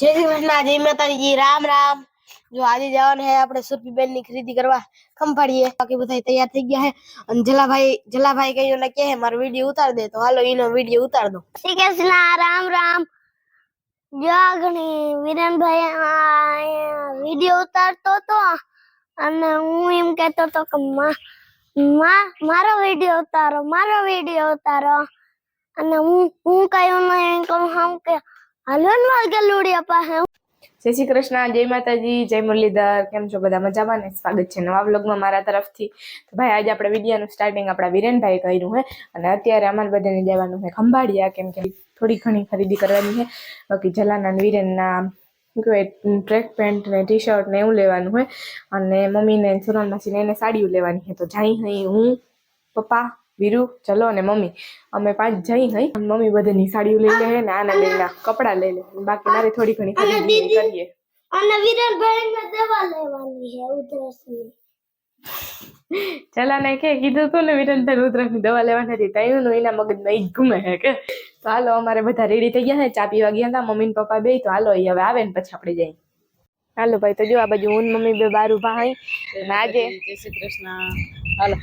જય શ્રી કૃષ્ણ, જય માતાજી, રામ રામ. જો આજે જવાનું છે આપણે સુરભીબેનની ખરીદી કરવા ખંભાળીએ. બાકી બધા તૈયાર થઈ ગયા છે. અને જલાભાઈ જલાભાઈ કહીને ને કહે મારો વીડિયો ઉતાર દે. તો હાલો, એનો વીડિયો ઉતાર દો શ્રી કૃષ્ણ, રામ રામ. જો આગણી વિરેનભાઈ વીડિયો ઉતારતો તો, અને હું એમ કહેતો તો કે, મા- મા- મારો વીડિયો ઉતારો, મારો વીડિયો ઉતારો. અને હું હું કયું નહીં કહું હમ કે હાલો ને મારા ગલુડિયા પાસે જય શ્રી કૃષ્ણ, જય માતાજી, જય મુરલીધર. કેમ છો બધા મજામાં ને? સ્વાગત છે નવા વ્લોગમાં મારા તરફથી. તો ભાઈ, આજે આપણે વિડીયાનું સ્ટાર્ટિંગ આપણા વિરેનભાઈ કર્યું છે અને અત્યારે અમારે બધાને જવાનું છે ખંભાળિયા, કેમ કે થોડી ઘણી ખરીદી કરવાની છે બાકી જલાના વિરેનના ટ્રેક પેન્ટ ને ટી શર્ટ ને એવું લેવાનું હોય અને મમ્મીને સુરન માસીને એને સાડીઓ લેવાની છે તો જાય હું, પપ્પા વીરુ ચલો અને મમ્મી. અમે પાંચ જઈ હઈ. મમ્મી બધાની સાડીઓ લઈ લે ને આના લઈને કપડાં લઈ લે. બાકી મારે થોડી ઘણી ખરીદી કરીએ. અને વિરેનભાઈ ને દવા લેવાની છે ઉધરસની. ચલા ને કે કીધું તું ને વિરનભાઈ રુદ્રની દવા લેવાની હતી તયું નું એના મગજમાં ઈ ઘૂમે હે કે. તો હાલો અમારે બધા રેડી થઈ ગયા ને ચા પીવા ગયા હતા મમ્મી ને પપ્પા બે તો હાલો હવે આવે ને પછી આપણે જઈએ હાલો ભાઈ તો જો આ બાજુ હું મમ્મી બે બાર ઊભા હઈ અને આજે જય શ્રી કૃષ્ણ. હાલો.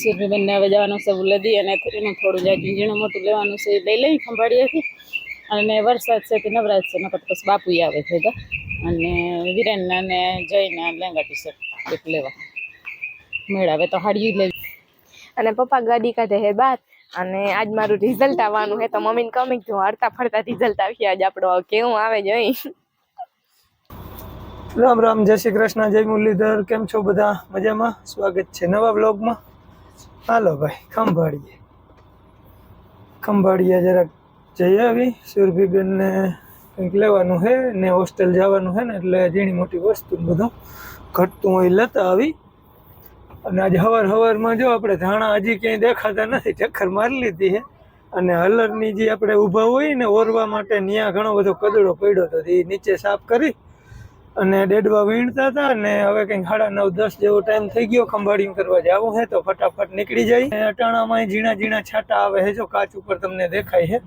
સુરભીબેન બંને હવે જવાનું છે ઉલદી અને એનું થોડું જાય ઝીણું મોટું લેવાનું છે એ લઈ લઈ ખંભાળીએથી અને વરસાદ છે તે નવરાજ છે નકર પછી બાપુ આવે છે તો. અને વિરેનના ને જઈને લેંગા ટી શર્ટ એક લેવા. મેળાવે તો હાડી લે અને પપ્પા ગાડી કાઢે હે બાર અને આજ મારું રિઝલ્ટ આવવાનું હે તો મમ્મીને કમી તું હરતા ફરતા રિઝલ્ટ આવી આજ આપણો કેવું આવે જોઈ રામ રામ જય શ્રી કૃષ્ણ જય મુરલીધર. કેમ છો બધા? મજામાં? સ્વાગત છે નવા બ્લોગમાં હાલો ભાઈ, ખંભાળીએ. ખંભાળીએ જરાક જઈ આવી. સુરભીબેનને કંઈક લેવાનું છે ને હોસ્ટેલ જવાનું છે ને એટલે ઝીણી મોટી વસ્તુ બધું ઘટતું હોય લેતા આવી. અને આજે હવાર હવારમાં જો આપણે ધાણા હજી ક્યાંય દેખાતા નથી, ચક્કર મારી લીધી છે અને હલરની જે આપણે ઊભા હોય ને ઓરવા માટે ત્યાં ઘણો બધો કદડો પડ્યો હતો એ નીચે સાફ કરી અને ડેડવા વીણતા હતા અને હવે કંઈક સાડા નવ, દસ જેવો ટાઈમ થઈ ગયો, ખંભાળીયું કરવા જવું હે તો ફટાફટ નીકળી જાય. અટાણામાં ઝીણા ઝીણા છાંટા આવે હે, જો કાચ ઉપર તમને દેખાય છે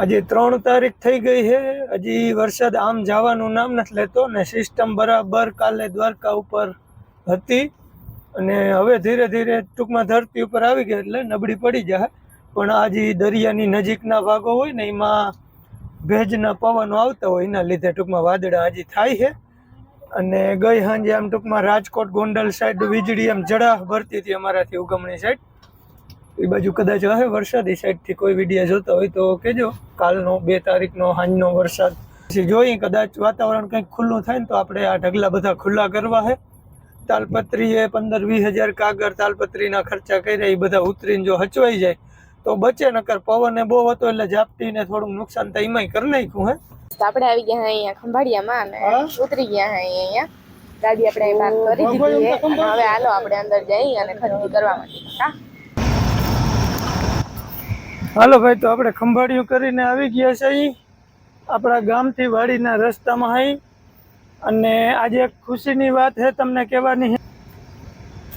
આજે ત્રણ તારીખ થઈ ગઈ છે હજી વરસાદ આમ જવાનું નામ નથી લેતો ને સિસ્ટમ બરાબર કાલે દ્વારકા ઉપર હતી. અને હવે ધીરે ધીરે ટૂંકમાં ધરતી ઉપર આવી ગઈ એટલે નબળી પડી જાય. પણ આજે દરિયાની નજીકના ભાગો હોય ને, એમાં ભેજના પવનો આવતા હોય, એના લીધે ટૂંકમાં વાદળા હજી થાય છે. અને ગઈ સાંજે આમ ટૂંકમાં રાજકોટ ગોંડલ સાઈડ વીજળી એમ જડા ભરતી હતી અમારાથી ઉગમણી સાઈડ. એ બાજુ કદાચ હવે વરસાદી સાઈડથી કોઈ વીડિયો જોતા હોય તો કહેજો. કાલનો બે તારીખનો, સાંજનો વરસાદ. પછી જોઈએ, કદાચ વાતાવરણ કંઈક ખુલ્લું થાય ને તો આપણે આ ઢગલા બધા ખુલ્લા કરવા છે. તાલપત્રીએ પંદર વીસ હજાર કાગળ તાલપત્રીના ખર્ચા કર્યા, એ બધા ઉતરીને જો હચવાઈ જાય તો બચે નકર પવન બહુ હતો એટલે ઝાપટીને થોડું નુકસાન તો એમાં કરી નાખ્યું હે? આપણે આવી ગયા અહીંયા ખંભાળિયામાં અને ઉતરી ગયા હે અહીંયા. ગાડી આપણે અહીં કરી દીધી હવે હાલો આપણે અંદર જઈ અને ખરીદી કરવા માટે હાલો ભાઈ તો આપણે ખંભાળિયું કરીને આવી ગયા છે અહીં. આપણા ગામથી વાડીના રસ્તામાં અહીં. અને આજે એક ખુશીની વાત છે તમને કહેવાની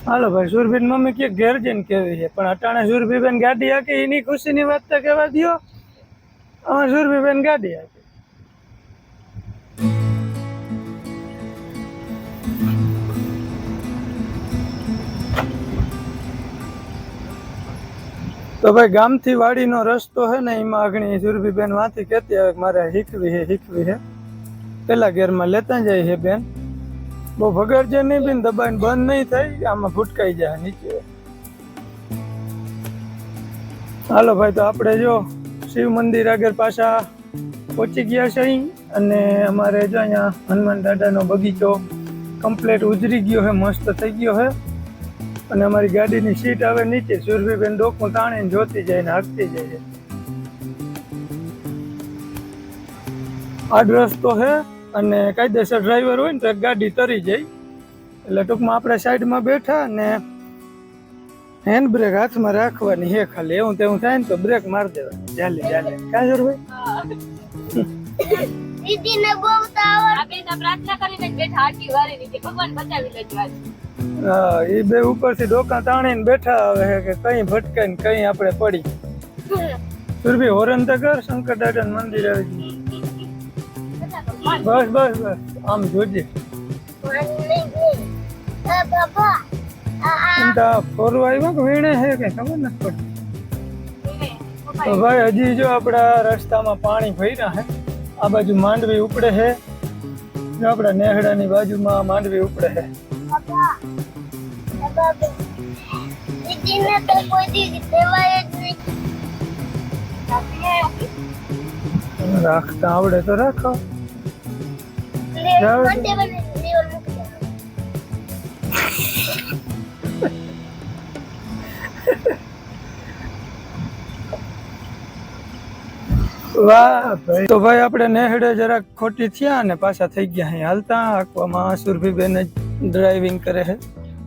હાલો ભાઈ, સુરભીન મમ્મી કે ઘેર જઈને કેવી છે? પણ અટાણે સુરભીબેન ગાડી હાકી, એની ખુશીની વાત તો કહેવા દો અમે સુરભીબેન ગાડી હાકી. તો ભાઈ, ગામથી વાડીનો રસ્તો છે ને, એમાં આગણી સુરભીબેન વાંથી કહેતી હવે મારે શીખવી છે શીખવી છે. પેલા ઘેરમાં લેતા જાય છે બેન. બહુ ભગડજે નહીં બેન, દબાઈને બંધ નહીં થાય, આમાં ફૂટકાઈ જાય નીચે. હાલો ભાઈ, તો આપણે જો શિવ મંદિર આગળ પાછા પહોંચી ગયા છે અહીં, અને અમારે જો અહીંયા હનુમાન દાદાનો બગીચો કમ્પ્લેટ ઉજરી ગયો છે, મસ્ત થઈ ગયો છે. અને અમારી ગાડીની સીટ આવે નીચે, સુરભીબેન ડોકમાં તાણીને જોતી જાય ને હાકતી જાય છે. ડ્રેસ તો છે અને કાયદેસર ડ્રાઈવર હોય ને તો એક ગાડી તરી જાય. એટલે ટૂંકમાં આપણે સાઈડમાં બેઠા અને હેન્ડ બ્રેક હાથમાં રાખવાની હે ખાલી. એવું તેવું થાય ને તો બ્રેક મારી દેવાની. ચાલે ચાલે. કાં સુરભાઈ દીદીને બહુ તાવડ પ્રાર્થના કરીને બેઠા આટલી વારી નીચે. ભગવાન બચાવી લેજો આજે. હા એ બે ઉપરથી ડોકા તાણીને બેઠા આવે છે કે કઈ ભટકાય ને કઈ આપણે પડી. સુરભી હોરન તો કર શંકર દાદા મંદિર આવી ગયું. બસ બસ બસ. આમ જોજે. ફોરવા આવ્યા કે વીણે છે કે ખબર નથી પડતી. તો ભાઈ, હજી જો આપણા રસ્તામાં પાણી ભર્યા છે આ બાજુ માંડવી ઉપડે છે જો આપણા નેહડાની બાજુમાં માંડવી ઉપડે છે રાખતા આવડે તો રાખો. વાહ, ભાઈ. તો ભાઈ, આપણે નેહડે જરાક ખોટી થયા અને પાછા થઈ ગયા અહીં હાલતા. આંકવામાં સુરભીબેન જ ડ્રાઇવિંગ કરે છે.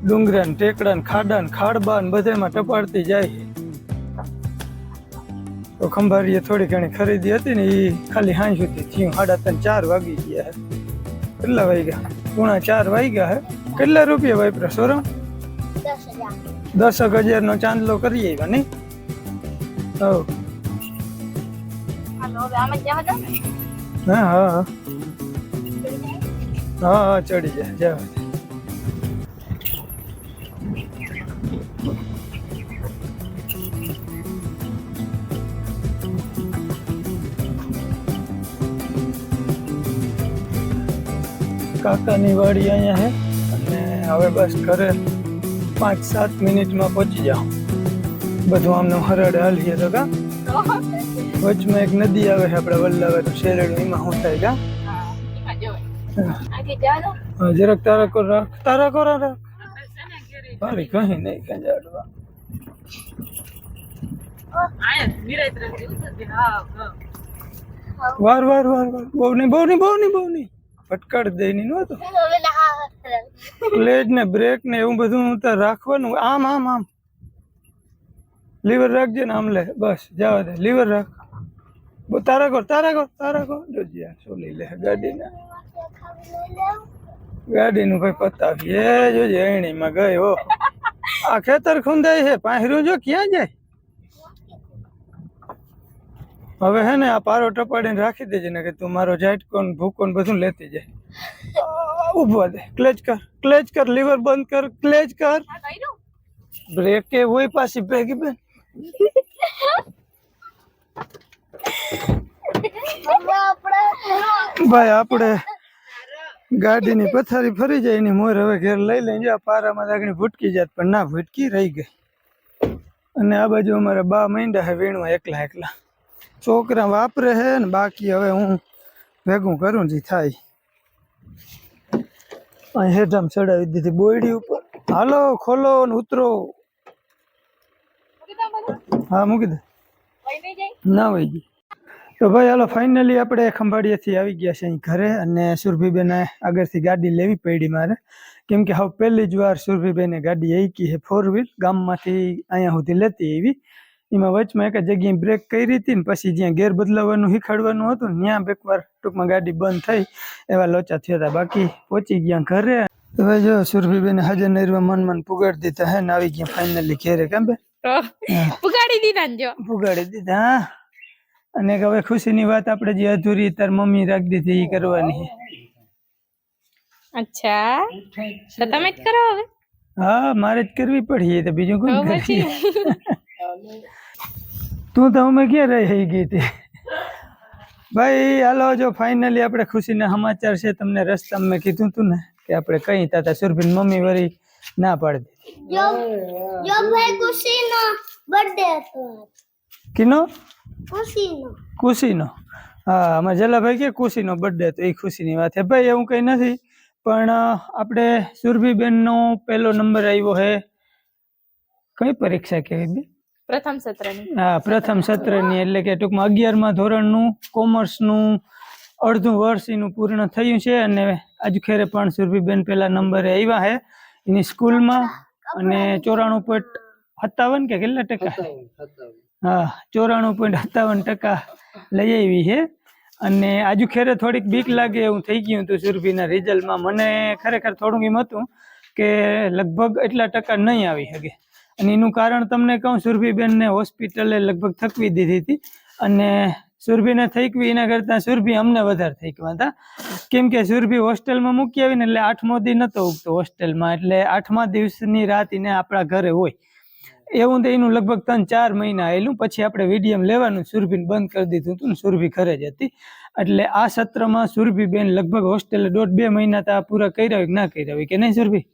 ડુંગરા ને ટેકડા ને ખાડા ને ખાડબા ને બધામાં ટપાડતી જાય તો ખંભારીએ થોડી ઘણી ખરીદી હતી ને એ ખાલી હાઈ સુધી થયું. સાડા ત્રણ, ચાર વાગી ગયા. કેટલા વાગ્યા? પૂણા ચાર વાગ્યા હે? કેટલા રૂપિયા વાપરા સોરો દસ હજાર. નો ચાંદલો કરીએ નહીં? હા હા હા. હા ચડી જાય જાવ કાકાની વાડી અહીંયા છે અને હવે બસ ઘરે પાંચ સાત મિનિટમાં પહોંચી જાઉં. બધું આમને હરડે હાલીએ તો કા? વચમાં એક નદી આવે છે આપણે વલ્લાવાનું શેરડું એમાં શું થાય કા? હા, જરાક તારા કો રાખ તારા કો રાખ. મારી કहीं નહીં કંજાડવા. વાર વાર વાર વાર. બહુ નહીં બહુ નહીં બહુ નહીં બહુ નહીં ફટકાડ દઈ નહીં નહોતો હવે ક્લેજ ને બ્રેક ને એવું બધું તો રાખવાનું? આમ આમ આમ. લીવર રાખજે ને આમ લે. બસ જવા દે. લીવર રાખ. તારા કર તારા કર તારા કર જોજે આ લઈ લે ગાડીને. ગાડીનું ભાઈ પતાવીએ. જોજે એણીમાં ગયો આ ખેતર ખુંદાય છે. પાંહરું જો ક્યાં જાય? હવે હે ને આ પારો ટપાડીને રાખી દેજે ને કે તું મારો જાઈટ ને ભૂકોન બધું લેતી જાય. ઊભો દે ક્લેચ કર ક્લેચ કર લીવર બંધ કર ક્લેચ કર. બ્રેક કે હોય પાછી ભેગી બેન. ભાઈ આપણે ગાડીની પથારી ફરી જાય એની મોર હવે ઘેર લઈ લઈ જાય પારામાં આગળ ભૂટકી જાત પણ ના ભૂટકી રહી ગઈ. અને આ બાજુ અમારા બા માંડ્યા હે વીણવા એકલા એકલા. છોકરા વાપરે છે ને બાકી હવે હું ભેગું કરું જે થાય. અહીં હેઠામ ચડાવી દીધી બોયડી ઉપર. હાલો ખોલો ને ઉતરો. હા મૂકી દે. ના વહી ગઈ તો ભાઈ હાલો ફાઇનલી આપણે ખંભાળિયાથી આવી ગયા છે અહીં ઘરે અને સુરભીબેને આગળથી ગાડી લેવી પડી મારે. કેમ કે હવે પહેલી જ વાર સુરભીબેને ગાડી એકી છે ફોર વ્હીલ ગામમાંથી અહીંયા સુધી લેતી એવી એમાં વચમાં એક જગ્યાએ બ્રેક કરી હતી ને પછી જ્યાં ગેર બદલાવવાનું શીખવાડવાનું હતું ત્યાં એકવાર ટૂંકમાં ગાડી બંધ થઈ એવા લોચા થયા હતા. બાકી પહોંચી ગયા ઘરે. હવે જો સુરભીબેન હાજર નરવા મન મન પુગાડી દીધા હે ને આવી ગયા ફાઇનલી ઘેરે કેમ બે પુગાડી દીધા જો. પુગાડી દીધા હા. અને હવે ખુશીની વાત આપણે જે અધૂરી તાર મમ્મી રાખી દીધી એ કરવાની. અચ્છા. તો તમે જ કરો હવે. હા મારે જ કરવી પડી તો બીજું કોણ તો કરે? તું તો અમે ક્યાં રહી ગઈ હતી. ભાઈ હાલો જો ફાઇનલી આપણે ખુશીના સમાચાર છે તમને રસ્તા મેં કીધું તું ને કે આપણે કઈ તાતા સુરભીન મમ્મી વળી ના પાડી દીધી. જો કુશીનો ભાઈ ખુશીનો બર્થડે હતો. કીનો? ખુશીનો. ખુશીનો. હા અમારે જલાભાઈ કે ખુશીનો બર્થડે તો એ ખુશીની વાત છે. ભાઈ એવું કંઈ નથી પણ આપણે સુરભીબેનનો પહેલો નંબર આવ્યો છે કઈ પરીક્ષા કહેવાય બે? પ્રથમ સત્રની. હા પ્રથમ સત્રની એટલે કે ટૂંકમાં અગિયારમાં ધોરણનું કોમર્સનું અડધું વર્ષ એનું પૂર્ણ થયું છે અને આજુ ખેરે પણ સુરભીબેન પહેલા નંબરે આવ્યા છે એની સ્કૂલમાં અને ચોરાણું પોઈન્ટ સત્તાવન કે કેટલા ટકા? હા ચોરાણું પોઈન્ટ સત્તાવન ટકા લઈ આવી છે અને આજુ ખેરે થોડીક બીક લાગે એવું થઈ ગયું હતું સુરભીના રિઝલ્ટમાં. મને ખરેખર થોડું એમ હતું કે લગભગ એટલા ટકા નહીં આવી શકે અને એનું કારણ તમને કહું, સુરભીબેનને હોસ્પિટલે લગભગ થકવી દીધી હતી. અને સુરભીને થઈકવી એના કરતાં સુરભી અમને વધારે થઈકવા હતા. કેમ કે સુરભી હોસ્ટેલમાં મૂકી આવીને એટલે આઠમો દી નહોતો ઉગતો હોસ્ટેલમાં, એટલે આઠમા દિવસની રાત એને આપણા ઘરે હોય. એવું તો એનું લગભગ ત્રણ ચાર મહિના આવેલું. પછી આપણે વિડીયમ લેવાનું, સુરભીને બંધ કરી દીધું હતું ને સુરભી ઘરે જ હતી. એટલે આ સત્રમાં સુરભી બેન લગભગ હોસ્ટેલે દોઢ બે મહિના તો પૂરા કર્યા હોય કે ના કર્યા હોય, કે નહીં સુરભી?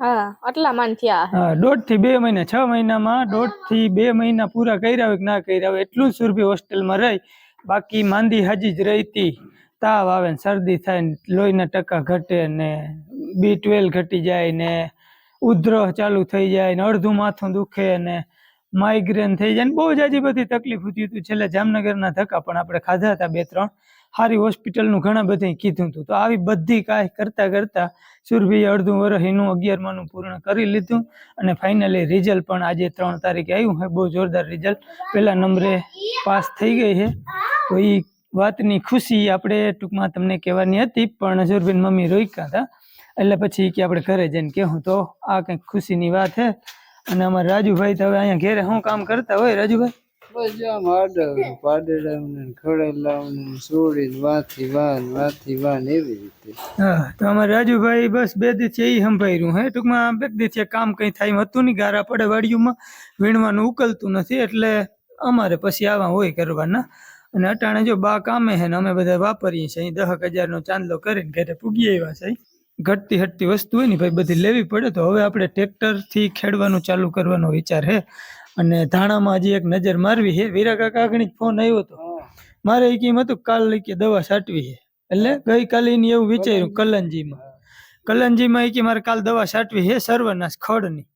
આટલા માન થયા દોઢથી બે મહિના, છ મહિનામાં દોઢથી બે મહિના પૂરા કર્યા હોય કે ના કર્યા હોય, એટલું જ સુરભી હોસ્ટેલમાં રહી. બાકી માંદી હાજી જ રહીતી તાવ આવે ને શરદી થાય ને લોહીના ટકા ઘટે ને બી ટ્વેલ્વ ઘટી જાય ને ઉધરહ ચાલુ થઈ જાય ને અડધું માથું દુખે ને માઇગ્રેન થઈ જાય ને બહુ હજી બધી તકલીફ હતું. છેલ્લે જામનગરના ધક્કા પણ આપણે ખાધા હતા બે ત્રણ. સારી હોસ્પિટલનું ઘણા બધા કીધું હતું. તો આવી બધી કાંઈ કરતાં કરતાં સુરભીએ અડધું વર્ષ એનું અગિયારમાનું પૂર્ણ કરી લીધું અને ફાઇનલી રિઝલ્ટ પણ આજે ત્રણ તારીખે આવ્યું છે. બહુ જોરદાર રિઝલ્ટ પહેલા નંબરે પાસ થઈ ગઈ છે. તો એ વાતની ખુશી આપણે ટૂંકમાં તમને કહેવાની હતી, પણ સુરભીન મમ્મી રોક્યા હતા. એટલે પછી કે આપણે ઘરે જઈને કહેવું. તો આ કંઈક ખુશીની વાત છે. અને અમારા રાજુભાઈ તો હવે અહીંયા ઘેરે શું કામ કરતા હોય? રાજુભાઈ? બસ આમ આડા પાડેડાને ખડેલાને સોડીને વાથી વાન વાથી વાન એવી રીતે. હા, તો અમારે રાજુભાઈ બસ બે દિવસ એ સંભાળ્યું હે? ટૂંકમાં બે દિવસ કામ કંઈ થાય હતું નહીં, ગારા પડે વાડીઓમાં, વીણવાનું ઉકલતું નથી, એટલે અમારે પછી આવા હોય કરવાના. અને અટાણે જો બા કામે હે ને, અમે બધા વાપરીએ છીએ દહક હજારનો ચાંદલો કરીને ઘરે પૂગી આવ્યા છે. ઘટતી હટતી વસ્તુ હોય ને, ભાઈ, બધી લેવી પડે, તો હવે આપણે ટ્રેક્ટરથી ખેડવાનું ચાલુ કરવાનો વિચાર છે. અને ધાણામાં હજી એક નજર મારવી છે. વીરા કાકા ફોન આવ્યો હતો. મારે એ કેમ હતું કાલ લઈ કે દવા છાંટવી છે. એટલે ગઈકાલે એવું વિચાર્યું કલંજીમાં. કલંજીમાં એ કે મારે કાલ દવા છાંટવી છે સર્વનાશ ખડની.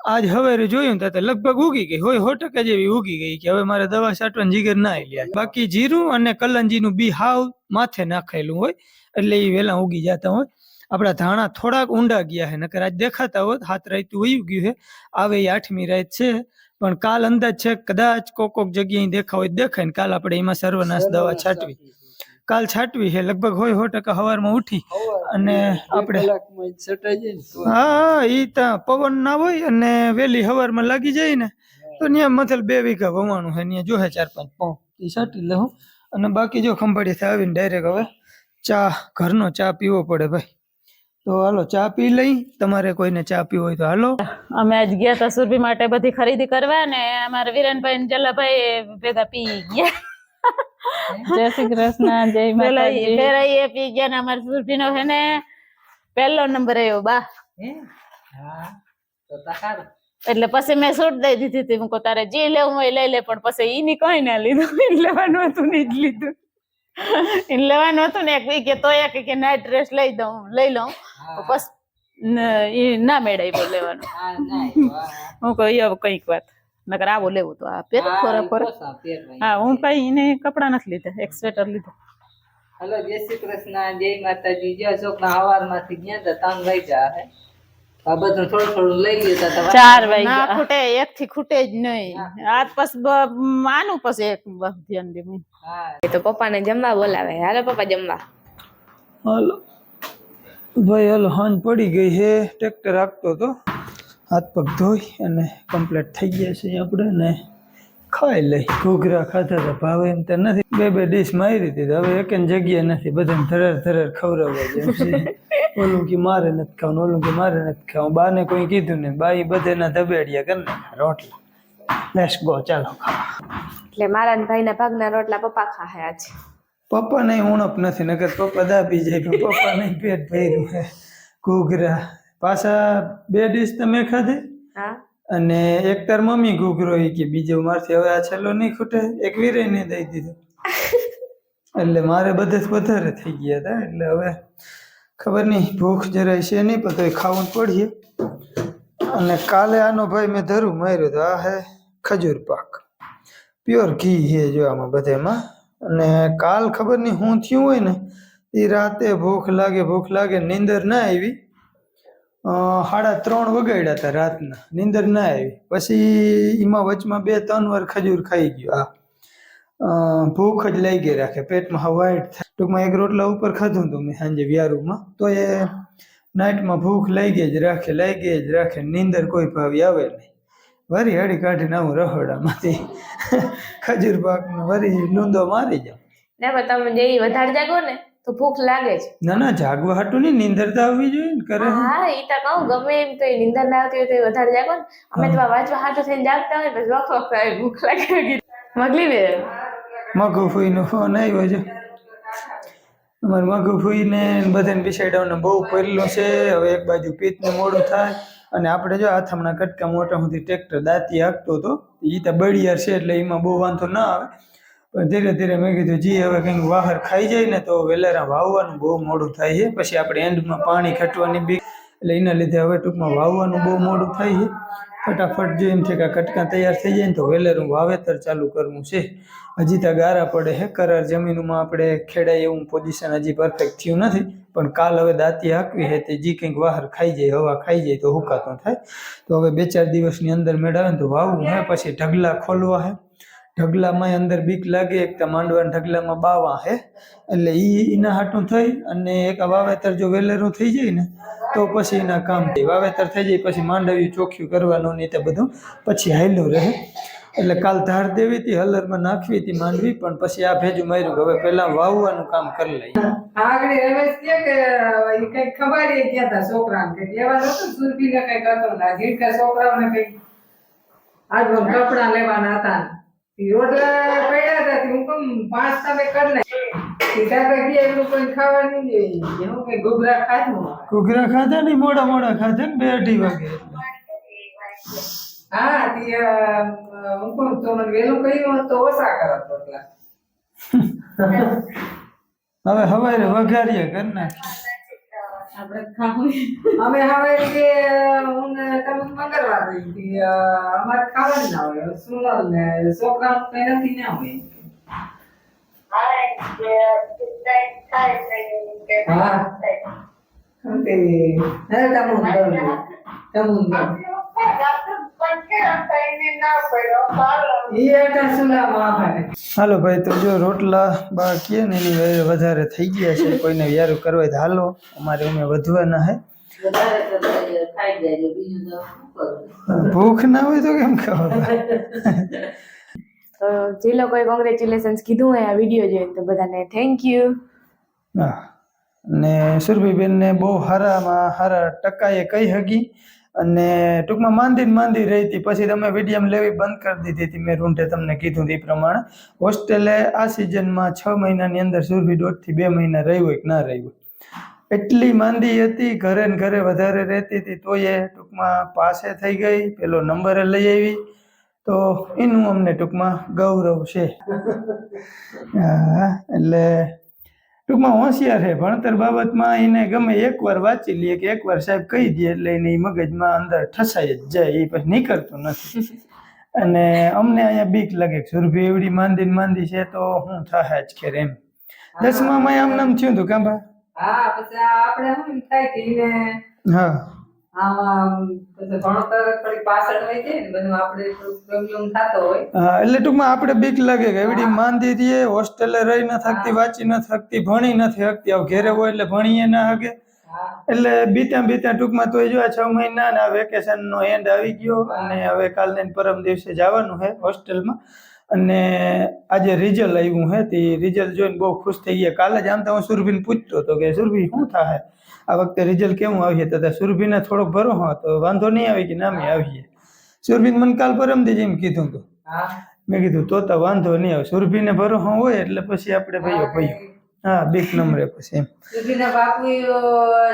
આજ હવે જોયું તો લગભગ ઉગી ગઈ. હોય સો ટકા જેવી ઉગી ગઈ કે હવે મારે દવા છાંટવાની જીગર ના આવેલી બાકી જીરું અને કલંજીનું બી હાવ માથે નાખેલું હોય. એટલે એ વહેલા ઉગી જતા હોય. આપણા ધાણા થોડાક ઊંડા ગયા છે નકર આજ દેખાતા હોત હાથ રાતું વયું ગયું છે આવે એ આઠમી રાત છે પણ કાલ અંદાજ છે કદાચ કોક કોક જગ્યાએ દેખા હોય દેખાય ને કાલ આપણે એમાં સર્વનાશ દવા છાંટવી. કાલ છાંટવી છે લગભગ હોય સો ટકા સવારમાં ઉઠી અને આપણે હા ઈ ત્યાં પવન ના હોય અને વેલી હવારમાં લાગી જાય ને તો ત્યાં મથલ બે વીઘા વવાણું છે ત્યાં જોહે ચાર પાંચ પાઉં એ સાટી લઉં. અને બાકી જો ખંભાળીથી આવીને ડાયરેક્ટ હવે ચા ઘરનો ચા પીવો પડે ભાઈ. તો હાલો ચા પી લઈ. તમારે કોઈને ચા પીવો હોય તો હાલો. અમે આજ ગયા હતા સુરભી માટે બધી ખરીદી કરવા ને અમારા વિરેનભાઈ જલ્લાભાઈ જલાભાઈ ભેગા પી ગયા. જય શ્રી કૃષ્ણ જય માતાજી. પેલા એ પી ગયા ને અમારા સુરભી નો હે ને પહેલો નંબર આવ્યો બા. એટલે પછી મેં છૂટ દઈ દીધી હતી હું તારે જે લેવું હોય એ લઈ લે પણ પછી ઈ ની કઈ ના લીધું લેવાનું હતું ને જ લીધું. ઈ લેવાનું હતું ને એક કે તો એક કે નાઇટ ડ્રેસ લઈ દઉં લઈ લઉં. બસ ઈ ના મેળાય લેવાનું. હું કહું એ કંઈક વાત. નકર આવો લેવું તો આ પેર ફોરે પર હા હું કઈ એને કપડા નથી લીધા એક સ્વેટર લીધું. હલો જય શ્રી કૃષ્ણ જય માતાજી. જય અશોક ના હવારમાંથી ગયા હતા લઈ હતા ચાર વાગ્યા. ખૂટે એક થી ખૂટે જ નહીં. આજ પસ આનું પછી એક ધ્યાન દેવું તો પપ્પાને જમવા બોલાવે. હાલો પપ્પા જમવા. હાલો. ભાઈ હાલો હાન પડી ગઈ છે. ટ્રેક્ટર આપતો હતો હાથ પગ ધોઈ અને કમ્પ્લીટ થઈ ગયા છે આપણે ને ખાઈ લઈ. ઘૂઘરા ખાધા હતા ભાવે એમ તો નથી. બે બે ડીશ મારી હતી હવે એક જગ્યા નથી. બધાને ધરર ધરર ખવડાવવા જેમ છે. ઓલું કે મારે નથી ખાવાનું ઓલું કે મારે નથી ખાવું બાને કોઈ કીધું ને બાઈ બધાના ધબેડિયા કરી નાખ્યા રોટલા. લેટ્સ ગો ચાલો એટલે મારા ને ભાઈના ભાગના રોટલા પપ્પા ખાહે આજ. પપ્પા નહીં ઉણપ નથી નગર પપ્પા દાબી જાય પણ પપ્પા નહીં પેટ ભર્યું ઘૂઘરા. પાછા બે ડીશ તમે ખાધી. હા. અને એક તાર મમ્મી ઘૂઘરો કે બીજો મારથી હવે આ છેલ્લો નહીં ખૂટે. એક વીરે ને દઈ દીધો. એટલે મારે બધે જ વધારે થઈ ગયા હતા એટલે હવે ખબર નહીં, ભૂખ જરાય છે નહીં, પણ તોય ખાવું પડીએ. અને કાલે આનો ભાઈ મેં ધરું માર્યો તો આ હે ખજૂર પાક. પ્યોર ઘી છે જો આમાં બધેમાં. અને કાલ ખબર નહીં શું થયું હોય ને એ રાતે ભૂખ લાગે ભૂખ લાગે, નીંદર ના આવી. સાડા ત્રણ વગાડ્યા હતા રાતના. નીંદર ના આવી. પછી એમાં વચમાં બે ત્રણ વાર ખજૂર ખાઈ ગયો. આ ભૂખ જ લઈ ગઈ રાખે. પેટમાં હવાઈટ થાય. ટૂંકમાં એક રોટલા ઉપર ખાધું હતું મેં સાંજે વ્યારુમાં. તો એ નાઇટમાં ભૂખ લઈ ગઈ જ રાખે લઈ ગઈ જ રાખે. નીંદર કોઈ ભાવી આવે નહીં. વરી હળી કાઢીને આવું રહોડામાંથી ખજૂર પાકમાં વરી લૂંદો મારી જાઉં. ના પણ તમે જે વધારે જાગો ને તો ભૂખ લાગે છે ના ના જાગવા હાટું ની નીંદર તો આવવી જોઈએ ને કરે હા. એ તો કહું ગમે એમ તો નિંદર ના આવતી હોય તો વધારે જાગો ને. અમે તો વાંચવા હાટું થઈને જાગતા હોય પછી વખ વખ આવે ભૂખ લાગે મગલી બે. મગુ ફૂઈનો ફોન આવ્યો છે. અમારે મગુ ફૂઈને બધાને બિસાડવાને બહુ પડેલું છે. હવે એક બાજુ પિત્તનું મોડું થાય અને આપણે જો હાથમણા કટકા મોટા સુધી ટ્રેક્ટર દાંતી હાંકતો હતો એ તો બળિયાર છે એટલે એમાં બહુ વાંધો ના આવે. પણ ધીરે ધીરે મેં કીધું, જી, હવે કંઈક વાહર ખાઈ જાય ને તો વેલેરા વાવવાનું બહુ મોડું થાય છે. પછી આપણે એન્ડમાં પાણી ખટવાની બી એટલે એના લીધે હવે ટૂંકમાં વાવવાનું બહુ મોડું થાય છે. ફટાફટ જો એમ છે કે કટકા તૈયાર થઈ જાય ને તો વેલેરું વાવેતર ચાલુ કરવું છે. હજી તો ગારા પડે હે કરાર જમીનમાં આપણે ખેડાય એવું પોઝિશન હજી પરફેક્ટ થયું નથી. પણ કાલ હવે દાંતી હાંકવી હે તે જી કંઈક વાહર ખાઈ જાય, હવા ખાઈ જાય તો હુકાતો થાય. તો હવે બે ચાર દિવસની અંદર મેળવે ને તો વાવવું હે પછી ઢગલા ખોલવા હે ઢગલામાં અંદર બીક લાગે, એક તો માંડવાના ઢગલામાં બાવા હે, એટલે ઈ એના હાટું થઈ અને એક વાવેતર જો વેલેરું થઈ જાય ને, તો પછી એના કામ થાય. વાવેતર થઈ જાય, પછી માંડવ્યું ચોખ્યું કરવાનું ને તે બધું પછી હાલ્યું રહે. એટલે કાલ ધાર દેવી હતી, હલરમાં નાખવી હતી માંડવી, પણ પછી આ ભેજું માર્યું હવે પેલા વાવવાનું કામ કરી લઈએ. આગળ રમેશ કે કે કંઈક ખબર એ ગયા હતા છોકરાને કે એવા નતો સુરભી ને કંઈક હતું ના જીડકા છોકરાઓને કઈ આજ કપડા લેવાના હતા રોટલા પડ્યા હતા હું કમ પાંચ સામે કરી નાખ ઈ કાકા કે એનું કોઈ ખાવા જોઈએ હું ખાધું ઘૂઘરા ખાધા ને મોડા મોડા ખાધા ને બે અઢી વાગે. હા તી હું કહું તો મને વેલું કહ્યું તો ઓછા કરત રોટલા હવે હવારે વઘારીએ કરી ખાવું અમે હવે કે હું તમે મંગળવાર અ, અમારે ખાવાનું ના હોય. સુનલ ને છોકરાનું કઈ નથી ના હોય હા. તમે તમું હાલો ભાઈ તો જો રોટલા બા કીએ ને એની વધારે થઈ ગયા છે કોઈને વ્યારું કરવા હોય તો હાલો અમારે અમે વધવાના હે. ભૂખ ના હોય તો કેમ ખાવા તો જે લોકોએ કોંગ્રેચ્યુલેશન્સ કીધું હોય આ વીડિયો જોઈને તો બધાને થેન્ક યુ હા. ને સુરભીબેનને બહુ હારામાં હારા ટકાએ કહી હગી. અને ટૂંકમાં માંદી માંદી રહી હતી પછી તમે વિડીયમ લેવી બંધ કરી દીધી હતી મેં રૂંઢે તમને કીધું એ પ્રમાણે. હોસ્ટેલે આ સિઝનમાં છ મહિનાની અંદર સુરભી દોઢથી બે મહિના રહી હોય કે ના રહી હોય. એટલી માંદી હતી, ઘરે ને ઘરે વધારે રહેતી હતી તો એ ટૂંકમાં પાસે થઈ ગઈ, પેલો નંબરે લઈ આવી. તો એનું અમને ટૂંકમાં ગૌરવ છે. હા, એટલે ટૂંકમાં હોશિયાર છે. ભણતર બાબતમાં એને ગમે એકવાર વાંચી લઈએ કે એકવાર સાહેબ કહી દે એટલે એને મગજમાં અંદર ઠસાઈ જ જાય એ પછી નીકળતું નથી. અને અમને અહીંયા બીક લાગે કે સુરભી એવડી માંદી માંદી છે તો હું થાય જ ખેર એમ. દસમામાં આમ નામ થયું હતું કાંભા હા પછી આપણે શું થાય કે હા. એટલે ટૂંકમાં આપણે બીક લાગે કે એવડી માંદી રહીએ હોસ્ટેલે રહી ન થકતી વાંચી ન થકતી ભણી નથી શકતી આવ ઘેરે હોય એટલે ભણીએ ના હકે. એટલે બીતા બીતા ટૂંકમાં તો જો આ છ મહિના ને આ વેકેશન નો એન્ડ આવી ગયો અને હવે કાલને ને પરમ દિવસે જવાનું છે હોસ્ટેલમાં. અને આજે રિઝલ્ટ આવ્યું હે તે રિઝલ્ટ જોઈને બહુ ખુશ થઈ ગયા. કાલે જ આમ તો હું સુરભીને પૂછતો હતો કે સુરભી શું થાય? આ વખતે રિઝલ્ટ કેવું આવીએ તો તે સુરભીને થોડોક ભરો હતો વાંધો નહીં આવે કે નામે આવીએ. સુરભીને મને કાલ પરમ દી એમ કીધું હતું. મેં કીધું તો તો વાંધો નહીં આવે. સુરભીને ભરો હોય એટલે પછી આપણે ભાઈઓ ભાઈઓ. હા બીક નંબરે પછી એમ. સુધીના બાપુ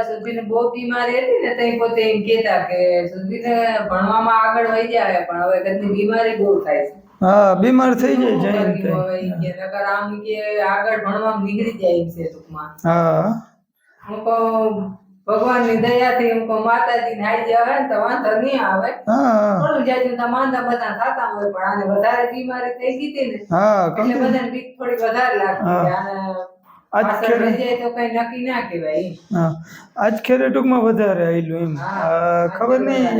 સુરભીને બહુ બીમારી હતી ને તઈ પોતે એમ કહેતા કે સુરભીને ભણવામાં આગળ વહી જાય પણ હવે કદી બીમારી બહુ થાય છે. હા બીમાર થઈ જાય જયંત આગળ ભણવામાં નીકળી જાય છે ટૂંકમાં. હા. હું કહું ભગવાનની દયાથી હું કહું માતાજી નાઈ આવે ને તો વાંધો નહીં આવે. થોડું જાજુ તો માંદા બધા થતા હોય પણ આને વધારે બીમારી થઈ ગઈ હતી ને એટલે બધાને બીક થોડી વધારે લાગતી ના આજ ખેરે ટૂંકમાં વધારે આવેલું એમ. ખબર નહીં.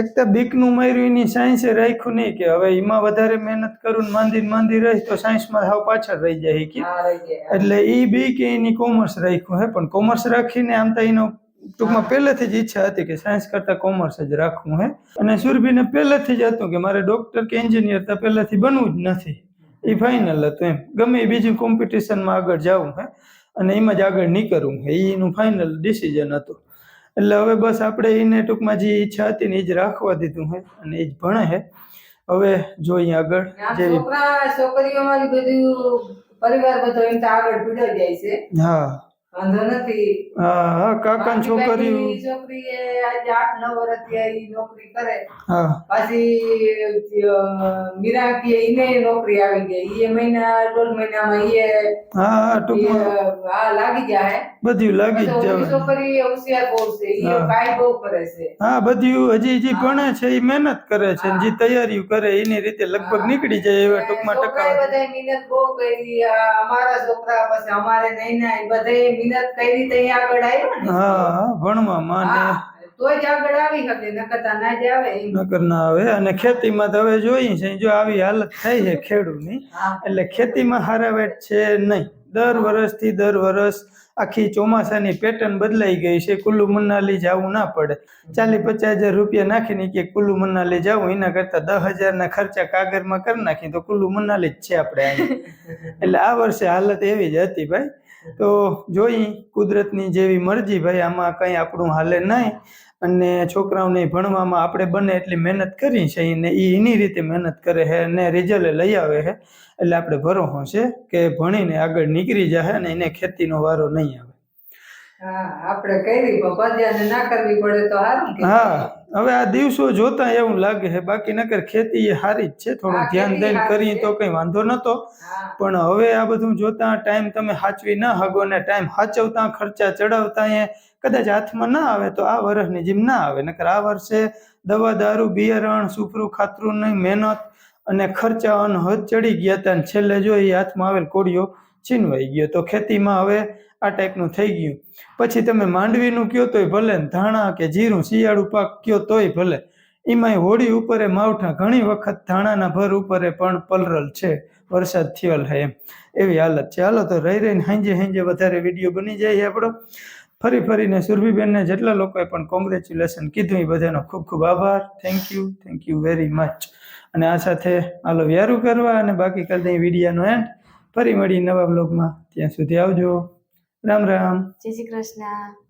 એક તો બીકનું માર્યું એની સાયન્સે રાખ્યું નહીં કે હવે એમાં વધારે મહેનત કરું માંદી માંદી રહી તો સાયન્સમાં સાવ પાછળ રહી જાય કે. એટલે એ બી કે એની કોમર્સ રાખ્યું હે પણ કોમર્સ રાખીને આમ તો એનો ટૂંકમાં પહેલેથી જ ઈચ્છા હતી કે સાયન્સ કરતાં કોમર્સ જ રાખવું હે. અને સુરભીને પહેલેથી જ હતું કે મારે ડૉક્ટર કે એન્જિનિયર તો પહેલેથી બનવું જ નથી. એ ફાઇનલ હતું એમ. ગમે એ બીજું કોમ્પિટિશનમાં આગળ જવું હે અને એમાં જ આગળ નીકળવું હે. એનું ફાઇનલ ડિસિઝન હતું. એટલે હવે બસ આપણે એને ટૂંકમાં જે ઈચ્છા હતી ને એ જ રાખવા દીધું હે અને એ જ ભણે હે. હવે જોઈએ આગળ જેવી છોકરા છોકરીઓમાં બધું પરિવાર બધો એમ તો આગળ પીડાઈ જાય છે. હા. વાંધો નથી. હા હા કાકાની છોકરી એ આજે આઠ નવ વર્ષથી નોકરી કરે. હા. પાછી મીરા કે એને નોકરી આવી ગઈ. એ મહિના દોઢ મહિનામાં એ હા ટૂંકમાં. લાગી જાય બધું લાગી જ પછી છોકરી હોશિયાર બહુ છે. એ. બહુ કરે છે. હા બધું હજી જે ભણે છે એ મહેનત કરે છે જે તૈયારીઓ કરે એની રીતે લગભગ નીકળી જાય એવા ટૂંકમાં ટકા બધા મહેનત બહુ કરી. અમારા છોકરા પછી અમારે નહીં ના બધાએ મહેનત કરી તો આગળ આવ્યો ને? હા ભણવામાં ને હા, જ આગળ આવી શકે નકરતા ના જ આવે નકર ના આવે. અને ખેતીમાં તો હવે જોઈએ છે જો આવી હાલત થઈ છે ખેડૂતની એટલે ખેતીમાં હારાવેટ છે નહીં. દર વર્ષથી દર વર્ષ આખી ચોમાસાની પેટર્ન બદલાઈ ગઈ છે કુલ્લુ મનાલી જવું ના પડે. ચાલી પચાસ હજાર રૂપિયા નાખીને કે કુલ્લુ મનાલી જવું એના કરતાં દસ હજારના ખર્ચા કાગળમાં કરી નાખી તો કુલ્લુ મનાલી જ છે આપણે એટલે આ વર્ષે હાલત એવી જ હતી ભાઈ. તો જોઈ કુદરતની જેવી મરજી ભાઈ આમાં કંઈ આપણું હાલે નહીં અને છોકરાઓને ભણવામાં આપણે બને એટલી મહેનત કરી છે ને એ એની રીતે મહેનત કરે છે અને રિઝલ્ટ લઈ આવે છે. એટલે આપણે ભરોસો છે કે ભણીને આગળ નીકળી જાય અને એને ખેતીનો વારો નહીં આવે. હા આપણે કઈ રીતે ના કરવી પડે તો સારું હા. હવે આ દિવસો જોતા એવું લાગે છે બાકી નકર ખેતી એ સારી જ છે. થોડું ધ્યાન દઈને કરીએ તો કંઈ વાંધો નતો પણ હવે આ બધું જોતા ટાઈમ તમે સાચવી ના હગો ને ટાઈમ સાચવતા ખર્ચા ચડાવતા એ કદાચ હાથમાં ના આવે તો આ વર્ષની જેમ ના આવે. નકર આ વર્ષે દવા દારૂ બિયારણ સુફરું નહીં મહેનત અને ખર્ચા હદ ચડી ગયા હતા અને છેલ્લે જો એ હાથમાં આવેલ કોડિયો છીનવાઈ ગયો. તો ખેતીમાં હવે આ ટાઈપનું થઈ ગયું. પછી તમે માંડવીનું કયો તોય ભલે ધાણા કે જીરું, શિયાળુ પાક કયો તોય ભલે. એમાંય હોળી ઉપરે માવઠા ઘણી વખત ધાણાના ભર ઉપરે પણ પલરલ છે. વરસાદ થયેલ છે એમ. એવી હાલત છે. હાલો તો રહી રહીને હાંજે હાંજે વધારે વીડિયો બની જાય છે આપણો. ફરી ફરીને સુરભીબેનને જેટલા લોકોએ પણ કોંગ્રેચ્યુલેશન કીધું એ બધાનો ખૂબ ખૂબ આભાર. Thank you thank you very much અને આ સાથે હાલો વ્યારું કરવા અને બાકી કરી દઈએ વિડીયાનો એન્ડ ફરી મળી નવા બ્લોગમાં ત્યાં સુધી આવજો. રામ રામ. જય શ્રી કૃષ્ણ.